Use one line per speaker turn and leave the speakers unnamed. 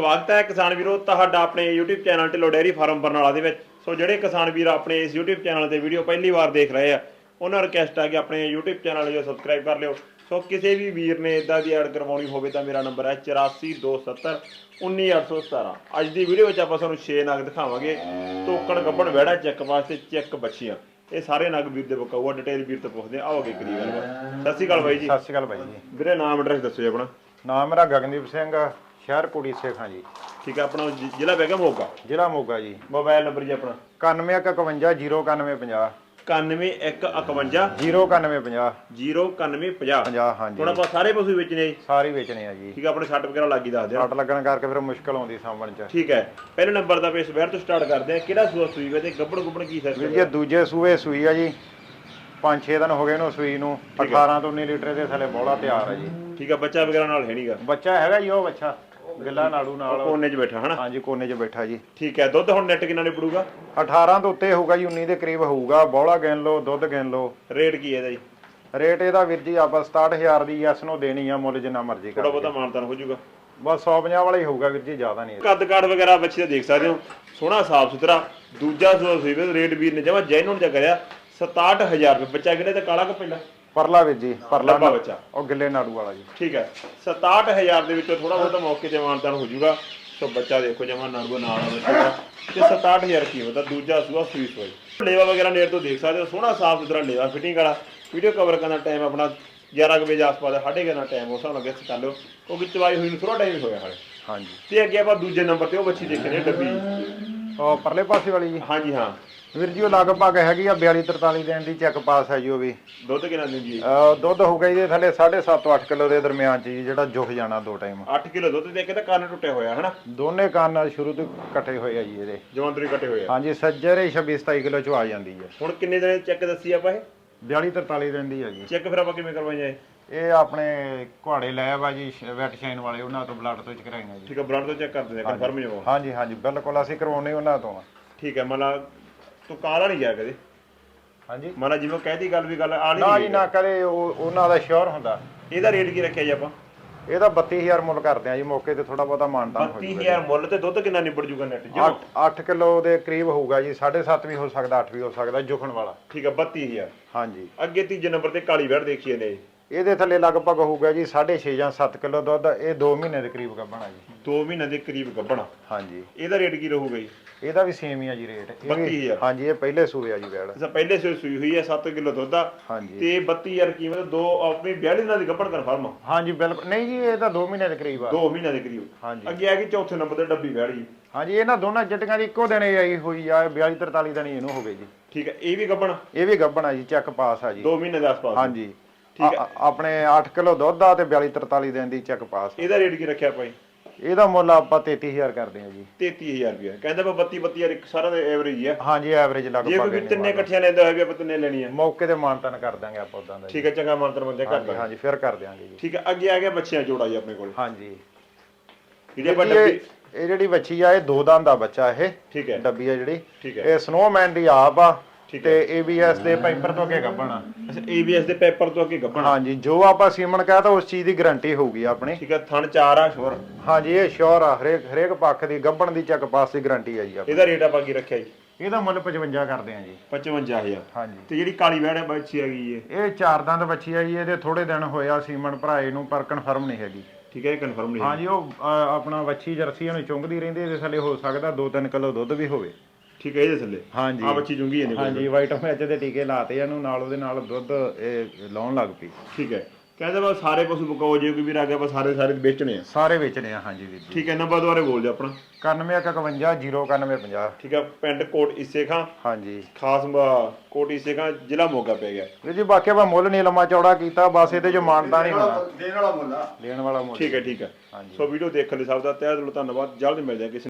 ਸਵਾਗਤ ਹੈ ਕਿਸਾਨ ਵੀਰੋ ਤੁਹਾਡਾ ਆਪਣੇ YouTube channel Dhillon dairy farm Barnala ਦੇ ਵਿੱਚ। ਸੋ ਜਿਹੜੇ ਕਿਸਾਨ ਵੀਰ ਆਪਣੇ ਇਸ YouTube ਚੈਨਲ ਤੇ ਵੀਡੀਓ ਪਹਿਲੀ ਵਾਰ ਦੇਖ ਰਹੇ ਆ ਉਹਨਾਂ ਰਿਕਵੈਸਟ ਹੈ ਕਿ ਆਪਣੇ YouTube ਚੈਨਲ ਨੂੰ ਸਬਸਕ੍ਰਾਈਬ ਕਰ ਲਿਓ। ਸੋ ਕਿਸੇ ਵੀ ਵੀਰ ਨੇ ਇਦਾਂ ਦੀ ਐਡ ਕਰਵਾਉਣੀ ਹੋਵੇ ਤਾਂ ਮੇਰਾ ਨੰਬਰ ਹੈ 8427 19817 ਅੱਜ ਦੀ ਵੀਡੀਓ ਵਿੱਚ ਆਪਾਂ ਤੁਹਾਨੂੰ 6 ਨਗ ਦਿਖਾਵਾਂਗੇ। ਟੋਕਣ ਗੱਬਣ ਵਹਿੜਾ ਚੈੱਕ ਵਾਸਤੇ ਚੈੱਕ ਬੱਚੀਆਂ ਇਹ ਸਾਰੇ ਨਗ ਵੀਰ ਦੇ ਬਕਾਊਆ ਡਿਟੇਲ ਵੀਰ ਤੋਂ ਪੁੱਛਦੇ ਆ। ਆਓਗੇ ਕਰੀ ਗੱਲਬਾਤ ਸਤਿ ਸ਼੍ਰੀ ਅਕਾਲ ਬਾਈ ਜੀ।
ਸਤਿ ਸ਼੍ਰੀ ਅਕਾਲ ਬਾਈ ਜੀ।
ਵੀਰੇ ਨਾਮ ਐਡਰੈਸ ਦੱਸੋ ਜੀ ਆਪਣਾ।
ਨਾਮ ਮੇਰਾ ਗਗਨਦੀਪ ਸਿੰਘ ਸ਼ਹਿਰ ਕੁੜੀ ਸੇਖਾਂ ਜੀ।
ਠੀਕ ਹੈ ਆਪਣਾ ਜ਼ਿ- ਜ਼ਿਲ੍ਹਾ ਬੈਗਾ ਮੋਗਾ?
ਜ਼ਿਲ੍ਹਾ ਮੋਗਾ ਜੀ।
ਮੋਬਾਈਲ ਨੰਬਰ ਜੀ ਆਪਣਾ।
9151
9151
09150
09150
50 ਹਾਂਜੀ।
ਹੁਣ ਆਪਾਂ ਸਾਰੇ ਪਸ਼ੂ ਵੇਚਣੇ ਆ ਜੀ?
ਸਾਰੇ ਵੇਚਣੇ ਆ ਜੀ।
ਠੀਕ ਹੈ ਆਪਣੇ ਛੱਟ ਵਗੈਰਾ ਲੱਗੀ ਦੱਸ ਦਿਓ।
ਕੱਟ ਲੱਗਣ ਕਰਕੇ ਫਿਰ ਮੁਸ਼ਕਲ ਆਉਂਦੀ ਸਾਂਭਣ ਚ।
ਠੀਕ ਹੈ। ਪਹਿਲੇ ਨੰਬਰ ਦਾ ਬੇਸ ਵੈਰ ਤੋਂ ਸਟਾਰਟ ਕਰਦੇ ਆ। ਕਿਹੜਾ ਸੂਆ ਸੂਈ ਵੇ ਤੇ ਗੱਬੜ ਗੁੱਬੜ ਕੀ
ਵੀਰ
ਸਿਸਟਮ
ਜੀ ਦੂਜੇ ਸੂਏ ਸੂਈ ਆ ਜੀ। 5-6 ਦਿਨ ਹੋ ਗਏ ਇਹਨੂੰ ਸੂਈ ਨੂੰ।
ਠੀਕ ਹੈ।
18 ਤੋਂ 19 ਲੀਟਰ ਦੇ ਥੱਲੇ ਬੋਲਾ ਤਿਆਰ ਆ ਜੀ।
ਠੀਕ ਹੈ ਬੱਚਾ ਵਗੈਰਾ ਨਾਲ ਹੈ ਨਹੀਂਗਾ
ਬੱਚਾ ਹੈਗਾ ਜੀ ਉਹ ਬੱਚਾ। ਗਿੱਲਾ ਨਾੜੂ ਨਾਲ।
ਕੋਨੇ 'ਚ ਬੈਠਾ ਹਨਾ?
ਹਾਂਜੀ ਕੋਨੇ 'ਚ ਬੈਠਾ ਜੀ।
ਠੀਕ ਹੈ ਦੁੱਧ ਹੁਣ ਨੈਟ ਕਿੰਨਾ ਨਿਪੜੂਗਾ
18 ਤੋਂ ਉੱਤੇ ਹੋਊਗਾ ਜੀ 19 ਦੇ ਕਰੀਬ ਹੋਊਗਾ। ਬੋਲਾ ਗਿਣ ਲਓ ਦੁੱਧ ਗਿਣ ਲਓ।
ਰੇਟ ਕੀ ਹੈ ਇਹਦਾ ਜੀ?
ਰੇਟ ਇਹਦਾ ਵੀਰ ਜੀ ਆਪਾਂ 67000 ਦੀ ਯੈਸ ਨੂੰ ਦੇਣੀ ਆ ਮੁੱਲ ਜਿੰਨਾ ਮਰਜ਼ੀ
ਥੋੜਾ
ਕਰ
ਬਹੁਤਾ ਮਾਨਤਾਨ ਹੋ ਜਾਊਗਾ।
ਬਸ 150 ਵਾਲਾ ਹੀ ਹੋਊਗਾ ਵੀਰ ਜੀ ਜ਼ਿਆਦਾ ਨਹੀਂ।
ਕੱਦ ਕਾਠ ਵਗੈਰਾ ਬੱਚੇ ਦਾ ਦੇਖ ਸਕਦੇ ਹੋ। ਸੋਹਣਾ ਸਾਫ਼ ਸੁਥਰਾ। ਦੂਜਾ ਵੇ ਰੇਟ ਵੀਰ ਨੇ ਜਮਾ ਜੈਨੂਨ ਜਾ ਕਰਿਆ। 67000 ਰੁਪਏ ਬੱਚਾ ਕਿਹਨੇ ਤੇ ਕਾਲਾ ਕਿ ਪਹਿਲਾ
ਪਰਲਾ ਵੀਰ ਜੀ ਪਰਲਾ
ਲੱਭਾ ਬੱਚਾ।
ਉਹ ਗਿੱਲੇ ਨਾੜੂ ਵਾਲਾ ਜੀ।
ਠੀਕ ਹੈ। 67000 ਦੇ ਵਿੱਚੋਂ ਥੋੜਾ ਬਹੁਤਾ ਮੌਕੇ ਤੇ ਮਾਨਤਾਨ ਹੋ ਜਾਊਗਾ ਸੋ ਬੱਚਾ ਦੇਖੋ ਜਮਾ ਨਰਗੋ ਨਾਲ ਬੱਚੇ ਤੇ 67000 ਕੀਮਤ ਆ ਦੂਜਾ ਸੂਆ ਸੂਈ ਸੋਈ ਲੇਵਾ ਵਗੈਰਾ ਨੇੜ ਤੋਂ ਦੇਖ ਸਕਦੇ ਹੋ। ਸੋਹਣਾ ਸਾਫ਼ ਸੁਥਰਾ ਲੇਵਾ ਫਿਟਿੰਗ ਵਾਲਾ। ਵੀਡੀਓ ਕਵਰ ਕਰਨ ਦਾ ਟਾਈਮ ਆਪਣਾ 11 ਕੁ ਵਜੇ ਆਸ-ਪਾਸ ਦਾ, ਸਾਢੇ 11 ਟਾਈਮ ਉਸ ਨਾਲ ਗੈਸ ਕਰ ਲਿਓ। ਕਿਉਂਕਿ ਚਵਾਈ ਹੋਈ ਨੂੰ ਥੋੜਾ ਟਾਈਮ ਹੀ ਹੋਇਆ ਹਾਲੇ।
ਹਾਂਜੀ।
ਤੇ ਅੱਗੇ ਆਪਾਂ ਦੂਜੇ ਨੰਬਰ ਤੇ ਉਹ ਬੱਚੀ ਦੇਖਣੀ ਹੈ ਡੱਬੀ।
ਉਹ ਪਰਲੇ ਪਾਸੇ ਵਾਲੀ? ਜੀ
ਹਾਂਜੀ ਹਾਂ।
ਵੀਰ ਜੀ ਉਹ ਲਗਭਗ ਹੈਗੀ ਆ 42 43 ਦਿਨ ਦੀ ਚੈੱਕ ਪਾਸ ਹੈ ਜੀ ਉਹ ਵੀ।
ਦੁੱਧ ਕਿੰਨਾ ਦਿੰਦੀ ਹੈ
ਅਹ ਦੁੱਧ ਹੋਊਗਾ ਇਹਦੇ ਥੱਲੇ 7.5 ਤੋਂ 8 ਕਿਲੋ ਦੇ ਦਰਮਿਆਨ ਚ ਜੀ ਜਿਹੜਾ ਜੁਖ ਜਾਣਾ ਦੋ ਟਾਈਮ।
8 ਕਿਲੋ ਦੁੱਧ ਦੇ ਕੇ ਤਾਂ ਕੰਨ ਟੁੱਟਿਆ ਹੋਇਆ ਹਨਾ?
ਦੋਨੇ ਕੰਨ ਸ਼ੁਰੂ ਤੋਂ ਇਕੱਠੇ ਹੋਏ ਆ ਜੀ ਇਹਦੇ।
ਜਵੰਦਰੀ ਕੱਟੇ ਹੋਏ ਆ।
ਹਾਂਜੀ ਸੱਜਰੇ 26 27 ਕਿਲੋ ਚ ਆ ਜਾਂਦੀ ਹੈ
ਹੁਣ ਕਿੰਨੇ ਦਿਨ ਚੈੱਕ ਦੱਸੀ ਆਪਾਂ ਇਹ?
42 43 ਦਿਨ ਦੀ ਹੈ ਜੀ।
ਚੈੱਕ ਫਿਰ ਆਪਾਂ ਕਿਵੇਂ ਕਰਵਾਈਆਂ ਇਹ
ਇਹ ਆਪਣੇ ਘੋੜੇ ਲੈ ਆ ਜੀ ਵੈਟ ਸ਼ਾਈਨ ਵਾਲੇ ਉਹਨਾਂ ਤੋਂ ਬਲੱਡ ਤੋਂ ਚਕਰਾਈਆਂ ਜੀ।
ਠੀਕ ਹੈ ਬਲੱਡ ਤੋਂ ਚੈੱਕ ਕਰ ਦਿੰਦੇ ਕਨਫਰਮ ਜਮਾ
ਹਾਂਜੀ। ਹਾਂਜੀ ਬਿਲਕੁਲ ਅਸੀਂ ਕਰਵਾਉਨੇ ਉਹਨਾਂ ਤੋਂ। ਆ।
ਠੀਕ ਹੈ ਮਤਲਬ ਤੂੰ ਕਾਲਾ ਨਹੀਂ ਗਿਆ ਕਦੇ?
ਹਾਂਜੀ।
ਮਤਲਬ ਜਿਵੇਂ ਕਹਿਦੀ ਗੱਲ ਵੀ ਗੱਲ ਆਲੀ
ਨਾ ਜੀ ਨਾ ਕਰੇ ਉਹ ਉਹਨਾਂ ਦਾ ਸ਼ੋਰ ਹੁੰਦਾ।
ਇਹਦਾ ਰੇਟ ਕੀ ਰੱਖਿਆ ਜੀ ਆਪਾਂ?
ਇਹਦਾ 32000 ਮੁੱਲ ਕਰਦੇ ਆ ਜੀ ਮੌਕੇ ਤੇ ਥੋੜਾ ਬਹੁਤਾ ਮਾਨਤਾਨ ਹੋ ਜਾਊਗਾ
30000 ਮੁੱਲ ਤੇ ਦੁੱਧ ਕਿੰਨਾ ਨਿਬੜ ਜੂਗਾ ਨੈਟ ਜੀ
8 8 ਕਿਲੋ ਦੇ ਕਰੀਬ ਹੋਊਗਾ ਜੀ 7.5 ਵੀ ਹੋ ਸਕਦਾ 8 ਵੀ ਹੋ ਸਕਦਾ ਜੁਖਣ ਵਾਲਾ।
ਠੀਕ ਹੈ 32000
ਹਾਂਜੀ।
ਅੱਗੇ ਤੀਜੇ ਨੰਬਰ ਤੇ ਕਾਲੀ ਵੈੜ ਦੇਖੀਏ ਨੇ
ਇਹਦੇ ਥੱਲੇ ਲਗਭਗ ਹੋਊਗਾ ਜੀ 6.5 ਜਾਂ 7 ਕਿਲੋ ਦੁੱਧ ਇਹ 2 ਮਹੀਨੇ ਦੇ ਕਰੀਬ ਗੱਭਣਾ ਜੀ।
2 ਮਹੀਨੇ ਦੇ ਕਰੀਬ ਗੱਭਣਾ?
ਹਾਂਜੀ।
ਇਹਦਾ ਰੇਟ ਕੀ ਰਹੂਗਾ ਜੀ?
ਇਹਦਾ ਵੀ ਸੇਮ ਹੀ ਆ ਜੀ ਰੇਟ। ਇਹ ਵੀ-
32,000
ਹਾਂਜੀ ਇਹ ਪਹਿਲੇ ਸੂਏ ਆ ਜੀ ਵੈੜ
ਅਸਾਂ ਪਹਿਲੇ ਸੂਈ ਸੂਈ ਹੋਈ ਹੈ 7 ਕਿਲੋ ਦੁੱਧ ਆ।
ਹਾਂਜੀ।
ਤੇ 32000 ਕੀਮਤ ਦੋ ਆਪਣੀ 42 ਦਿਨਾਂ ਦੀ ਗੱਭਣ ਕਨਫਰਮ
ਹਾਂਜੀ ਬਿਲਕੁਲ ਨਹੀਂ ਜੀ ਇਹ ਤਾਂ 2 ਮਹੀਨੇ ਦੇ ਕਰੀਬ ਆ।
2 ਮਹੀਨਿਆਂ ਦੇ ਕਰੀਬ।
ਹਾਂਜੀ।
ਅੱਗੇ ਆ ਗਈ ਚੌਥੇ ਨੰਬਰ ਤੇ ਡੱਬੀ ਵੈੜ ਜੀ।
ਹਾਂਜੀ ਇਹਨਾਂ ਦੋਨਾਂ ਜੱਟੀਆਂ ਦੀ ਇੱਕੋ ਦਿਨ ਆਈ ਹੋਈ ਆ 42 43 ਦਿਨ ਹੀ ਇਹਨੂੰ ਹੋ ਗਏ ਜੀ।
ਠੀਕ ਹੈ ਇਹ ਵੀ ਗੱਭਣ?
ਇਹ ਵੀ ਗੱਭਣਾ ਜੀ ਚੈੱਕ ਪਾਸ ਆ ਜੀ।
2 ਮਹੀਨੇ ਦੇ ਆਸ-ਪਾਸ।
ਹਾਂਜੀ।
ਠੀਕ
ਆ- ਆਪਣੇ 8 ਕਿਲੋ ਦੁੱਧ ਆ ਤੇ 42 43 ਦਿਨ ਦੀ ਚੈੱਕ ਪਾਸ
ਇਹਦਾ ਰੇਟ ਕੀ ਰੱਖਿਆ ਭਾਈ?
ਇਹਦਾ ਮੁੱਲ ਆਪਾਂ 33000 ਕਰਦੇ ਆ ਜੀ।
33000 ਰੁਪਏ ਕਹਿੰਦਾ ਬਾ 32 32000 ਇੱਕ ਸਾਰਾ ਦੇ ਐਵਰੇਜ ਹੀ ਆ।
ਹਾਂਜੀ ਐਵਰੇਜ
ਜੇ
ਲਗਭਗ
ਕੋਈ
ਇੰਨੀ
ਤਿੰਨੇ ਇਕੱਠੀਆਂ ਲੈਂਦਾ ਹੋਇਆ ਵੀ ਆਪਾਂ ਤਿੰਨੇ ਲੈਣੀ ਆ
ਮੌਕੇ ਤੇ ਮਾਨਤਨ ਕਰ ਦਾਂਗੇ ਆਪਾਂ ਉਦਾਂ ਦਾ ਜੀ।
ਠੀਕ ਹੈ ਚੰਗਾ ਮੰਤਰ ਬੰਦੇ ਕਰ
ਹਾਂਜੀ
ਦਾਂਗੇ
ਹਾਂਜੀ ਫਿਰ ਕਰ ਦਿਆਂਗੇ ਜੀ।
ਠੀਕ ਹੈ ਅੱਗੇ ਆ ਗਿਆ ਬੱਚਿਆਂ ਜੋੜਾ ਜੀ ਆਪਣੇ ਕੋਲ।
ਹਾਂਜੀ।
ਜਿਹੜੀ ਆਪਾਂ
ਜੀ
ਡੱਬੀ
ਇਹ ਇਹ ਜਿਹੜੀ ਬੱਚੀ ਆ ਇਹ ਦੋ ਦੰਦ ਦਾ ਬੱਚਾ ਇਹ।
ਠੀਕ ਹੈ।
ਡੱਬੀ ਆ ਜਿਹੜੀ।
ਠੀਕ ਹੈ।
ਇਹ ਸਨੋਮੈਨ ਦੀ ਆਪ ਆ।
ਠੀਕ
ਤੇ ABS ਦੇ ਪਾਈਪਰ ਤੋਂ ਅੱਗੇ ਗੱਭਣਾ।
ਅੱਛਾ ABS ਦੇ ਪੇਪਰ ਤੋਂ ਅੱਗੇ ਗੱਭਣ।
ਹਾਂਜੀ ਜੋ ਆਪਾਂ ਸੀਮਨ ਕਹਤਾ ਉਸ ਚੀਜ਼ ਦੀ ਗਾਰੰਟੀ ਹੋਊਗੀ ਆਪਣੀ।
ਠੀਕ ਹੈ ਥਣ ਚਾਰ ਆ ਸ਼ੋਰ
ਹਾਂਜੀ ਇਹ ਸ਼ੋਰ ਆ ਹਰੇਕ ਹਰੇਕ ਪੱਖ ਦੀ ਗੱਭਣ ਦੀ ਚੱਕ ਪਾਸ ਦੀ ਗਾਰੰਟੀ ਆ ਜੀ ਆਪਣੀ।
ਇਹਦਾ ਰੇਟ ਆਪਾਂ ਕੀ ਰੱਖਿਆ ਜੀ?
ਇਹਦਾ ਮੁੱਲ 55 ਕਰਦੇ ਆ ਜੀ।
55000
ਹਾਂਜੀ।
ਤੇ ਜਿਹੜੀ ਕਾਲੀ ਵੈੜ ਹੈ ਬੱਚੀ ਹੈਗੀ ਇਹ?
ਇਹ ਚਾਰ ਦੰਦ ਬੱਚੀ ਆ ਜੀ ਇਹਦੇ ਥੋੜੇ ਦਿਨ ਹੋਇਆ ਸੀਮਨ ਭਰਾਏ ਨੂੰ ਪਰ ਕਨਫਰਮ ਨਹੀਂ ਹੈਗੀ।
ਠੀਕ ਹੈ ਇਹ ਕਨਫਰਮ ਨਹੀਂ
ਹਾਂਜੀ ਉਹ ਅ, ਆਪਣਾ ਵੱਛੀ ਜਰਸੀ ਉਹਨੂੰ ਚੁੰਗਦੀ ਰਹਿੰਦੀ ਇਹਦੇ ਥੱਲੇ ਹੋ ਸਕਦਾ 2-3 ਕਿਲੋ ਦੁੱਧ ਵੀ ਹੋਵੇ।
ਠੀਕ ਹੈ ਇਹਦੇ ਥੱਲੇ?
ਹਾਂਜੀ।
ਆ ਬੱਚੀ ਜੁੰਗੀ ਇਹਨੇ।
ਹਾਂਜੀ ਵਾਈਟਾਮਿਨ ਦੇ ਟੀਕੇ ਲਾਤੇ ਇਹਨੂੰ ਨਾਲ ਉਹਦੇ ਨਾਲ ਦੁੱਧ ਇਹ ਲਾਉਣ ਲੱਗ ਪਈ।
ਠੀਕ ਹੈ। ਕਹਿੰਦਾ ਬਾ ਸਾਰੇ ਪਸ਼ੂ ਬਕਾਓ ਜੇ ਕੋਈ ਵੀਰ ਆ ਗਿਆ ਬਸ ਸਾਰੇ ਸਾਰੇ ਵੇਚਣੇ ਆ।
ਸਾਰੇ ਵੇਚਣੇ ਆ ਹਾਂਜੀ ਵੀਰ ਜੀ।
ਠੀਕ ਹੈ ਨੰਬਰ ਦੁਆਰੇ ਬੋਲ ਜਾ ਆਪਣਾ।
9151 09150
ਠੀਕ ਹੈ ਪਿੰਡ ਕੋਟ ਇਸੇ ਖਾਂ।
ਹਾਂਜੀ।
ਖਾਸ ਮ- ਕੋਟ ਇਸੇ ਖਾਂ ਜ਼ਿਲ੍ਹਾ ਮੋਗਾ ਪੈ ਗਿਆ।
ਵੀਰ ਜੀ ਬਾਕੀ ਆਪਾਂ ਮੁੱਲ ਨਹੀਂ ਲੰਮਾ ਚੌੜਾ ਕੀਤਾ ਬਸ ਇਹਦੇ ਜੋ ਮਾਨਤਾ ਨਹੀਂ ਹੋਣਾ।
ਦੇਣ ਵਾਲਾ ਮੁੱਲ ਆ।
ਦੇਣ ਵਾਲਾ ਮੁੱਲ।
ਠੀਕ ਹੈ ਠੀਕ ਹੈ।
ਹਾਂਜੀ।
ਸੋ ਵੀਡੀਓ ਦੇਖਣ ਲਈ ਸਭ ਦਾ ਤਹਿ ਦਿਲੋਂ ਧੰਨਵਾਦ। ਜਲਦ ਮਿਲਦੇ ਹਾਂ ਕਿਸੇ